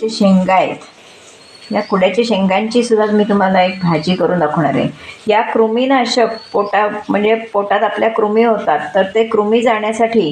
कुड्याच्या शेंगा आहेत. या कुड्याच्या शेंगांची सुद्धा मी तुम्हाला एक भाजी करून दाखवणार आहे. या कृमीनाशक पोटा म्हणजे पोटात आपल्या कृमी होतात तर ते कृमी जाण्यासाठी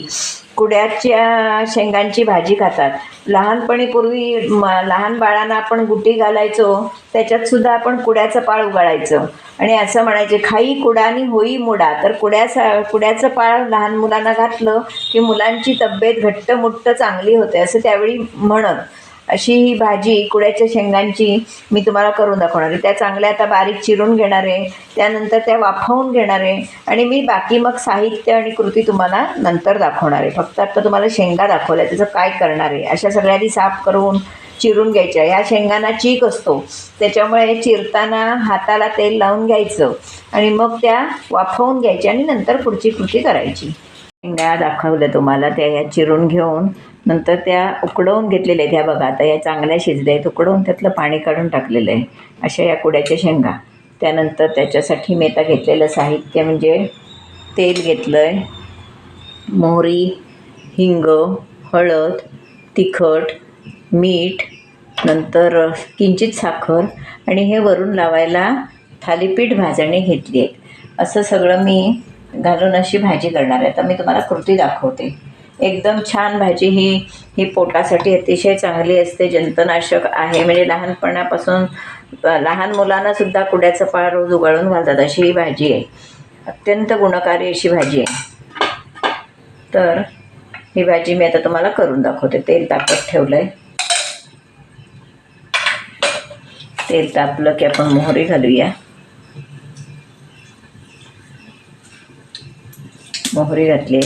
कुड्याच्या शेंगांची भाजी खातात. लहानपणी पूर्वी लहान बाळांना आपण गुटी घालायचो त्याच्यात सुद्धा आपण कुड्याचं पाळ उगाळायचं. आणि असं म्हणायचे खाई कुडानी होई मुडा. तर कुड्याचा कुड्याचं पाळ लहान मुलांना घातलं की मुलांची तब्येत घट्ट मुट्ट चांगली होते असं त्यावेळी म्हणत. अशी ही भाजी कुड्याच्या शेंगांची मी तुम्हाला करून दाखवणार आहे. त्या चांगल्या आता बारीक चिरून घेणार आहे. त्यानंतर त्या वाफवून घेणार आहे. आणि मी बाकी मग साहित्य आणि कृती तुम्हाला नंतर दाखवणार आहे. फक्त आता तुम्हाला शेंगा दाखवल्या त्याचं काय करणार आहे? अशा सगळ्यांनी साफ करून चिरून घ्यायच्या. ह्या शेंगांना चीक असतो. त्याच्यामुळे चिरताना हाताला तेल लावून घ्यायचं. आणि मग त्या वाफवून घ्यायच्या आणि नंतर पुढची कृती करायची. शेंगा दाखवलं तुम्हाला त्या ह्या चिरून घेऊन. नंतर त्या उकडवून घेतलेल्या आहेत ह्या बघा आता या चांगल्या शिजल्या आहेत उकडवून त्यातलं पाणी काढून टाकलेलं आहे. अशा या कुड्याच्या शेंगा. त्यानंतर त्याच्यासाठी मी आता घेतलेलं साहित्य म्हणजे तेल घेतलं आहे मोहरी हिंग हळद तिखट मीठ नंतर किंचित साखर आणि हे वरून लावायला थालीपीठ भाजणी घेतली आहे असं सगळं मी घालून अशी भाजी करणार आहे. तर मी तुम्हाला कृती दाखवते. एकदम छान भाजी ही ही पोटासाठी अतिशय चांगली असते. जंतनाशक आहे. म्हणजे लहानपणापासून लहान मुलांनासुद्धा कुड्याचं पाळ रोज उगाळून घालतात. अशी ही भाजी आहे. अत्यंत गुणकारी अशी भाजी आहे. तर ही भाजी मी आता तुम्हाला करून दाखवते. तेल तापत ठेवलं आहे तेल तापलं की आपण मोहरी घालूया. मोहरी घातली.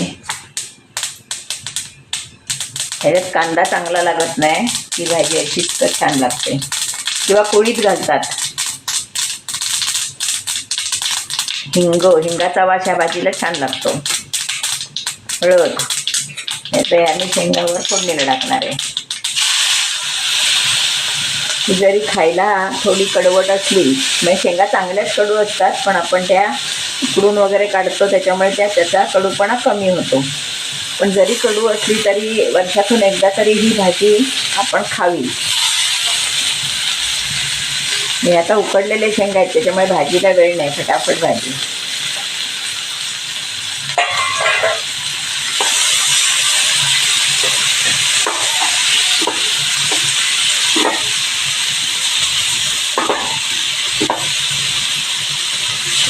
ह्याच्यात कांदा चांगला लागत नाही. ती भाजी अशीच तर छान लागते. किंवा पोळीत घालतात. हिंग हिंगाचा वास ह्या भाजीला छान लागतो. हळद. याचं आम्ही शेंगावर फोडणीला टाकणार आहे. जरी खायला थोडी कडवट असली म्हणजे शेंगा चांगल्याच कडू असतात पण आपण त्या उकडून वगैरे काढतो त्याच्यामुळे त्या त्याचा कडूपणा कमी होतो. पण जरी कडू असली तरी वर्षातून एकदा तरी ही भाजी आपण खावी. मी आता उकडलेले शेंगा आहेत त्याच्यामुळे भाजीला वेळ नाही फटाफट भाजी.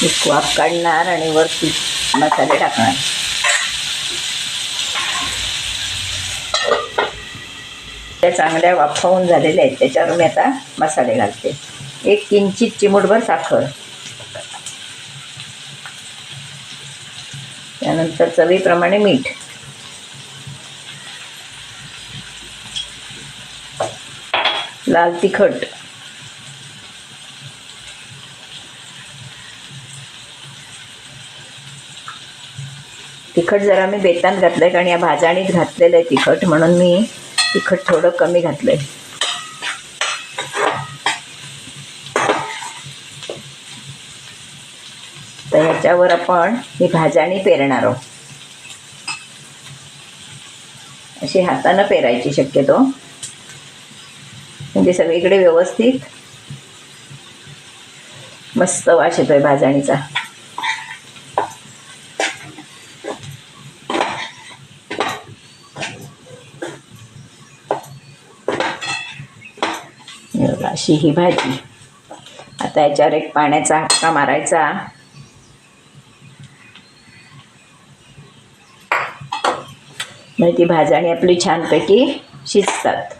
वाफ काढणार आणि वरती मसाले टाकणार. त्या चांगल्या वाफावून झालेल्या आहेत त्याच्यावर मी आता मसाले घालते. एक किंचित चिमूटभर साखर. त्यानंतर चवीप्रमाणे मीठ. लाल तिखट. तिखट जरा मी बेतान घातलं आहे कारण या भाजाणीत घातलेलं आहे तिखट म्हणून मी तिखट थोडं कमी घातलं आहे तर ह्याच्यावर आपण ही भाजाणी पेरणार आहोत. अशी हातानं पेरायची शक्यतो. म्हणजे सगळीकडे व्यवस्थित मस्त वास येतोय भाजणीचा हे बघा, अशी ही भाजी. आता याच्यावर एक पाण्याचा हक्का मारायचा. म्हणजे ती भाजणी आपली छानपैकी शिजतात.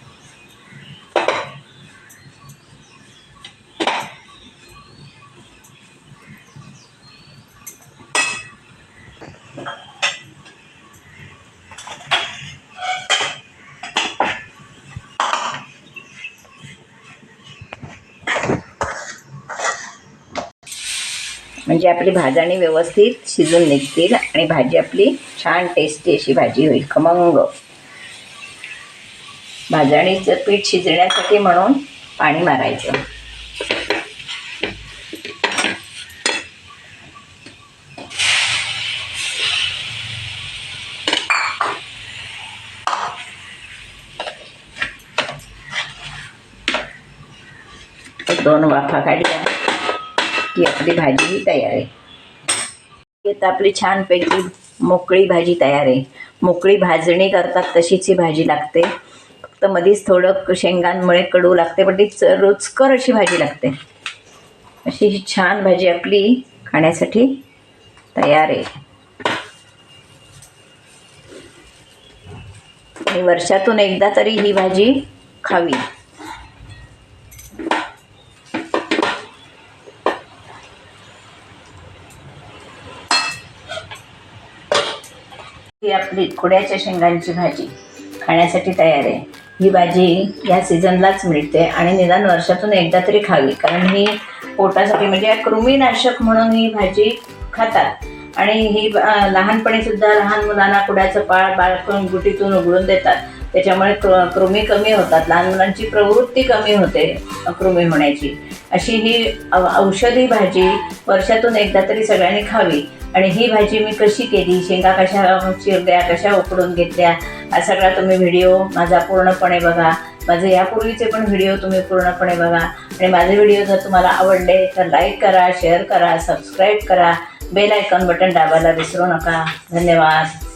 म्हणजे आपली भाजणी व्यवस्थित शिजून निघतील आणि भाजी आपली छान टेस्टी अशी भाजी होईल. खमंग. भाजणीचं पीठ शिजण्यासाठी म्हणून पाणी मारायचं. दोन वाफा काढल्या. की आपली भाजी तयार आहे. येत आपली छानपैकी मोकळी भाजी तयार आहे. मोकळी भाजणी करतात तशीच ही भाजी लागते. फक्त मधीच थोडं शेंगांमुळे कडू लागते पण ती च- रुचकर अशी भाजी लागते. अशी ही छान भाजी आपली खाण्यासाठी तयार आहे. आणि वर्षातून एकदा तरी ही भाजी खावी. ही आपली खोड्याच्या शेंगांची भाजी खाण्यासाठी तयार आहे. ही भाजी या सीझनलाच मिळते आणि निदान वर्षातून एकदा तरी खावी कारण ही पोटासाठी म्हणजे कृमीनाशक म्हणून ही भाजी खातात. आणि ही लहानपणी सुद्धा लहान मुलांना कुड्याचं पाळ बाळकून गुटीतून उघडून देतात. त्याच्यामुळे कृमी कमी होतात. लहान मुलांची प्रवृत्ती कमी होते कृमी होण्याची. अशी ही औषधी भाजी वर्षातून एकदा तरी सगळ्यांनी खावी. आणि ही भाजी मी कशी केली? शेंगा कशा चिरल्या कशा उकडून घेतल्या? हा सगळा तुम्ही व्हिडिओ माझा पूर्णपणे बघा. माझे यापूर्वीचे पण व्हिडिओ तुम्ही पूर्णपणे बघा. आणि माझे व्हिडिओ जर तुम्हाला आवडले तर लाईक करा शेअर करा सबस्क्राईब करा. बेल आयकॉन बटन दाबायला विसरू नका. धन्यवाद.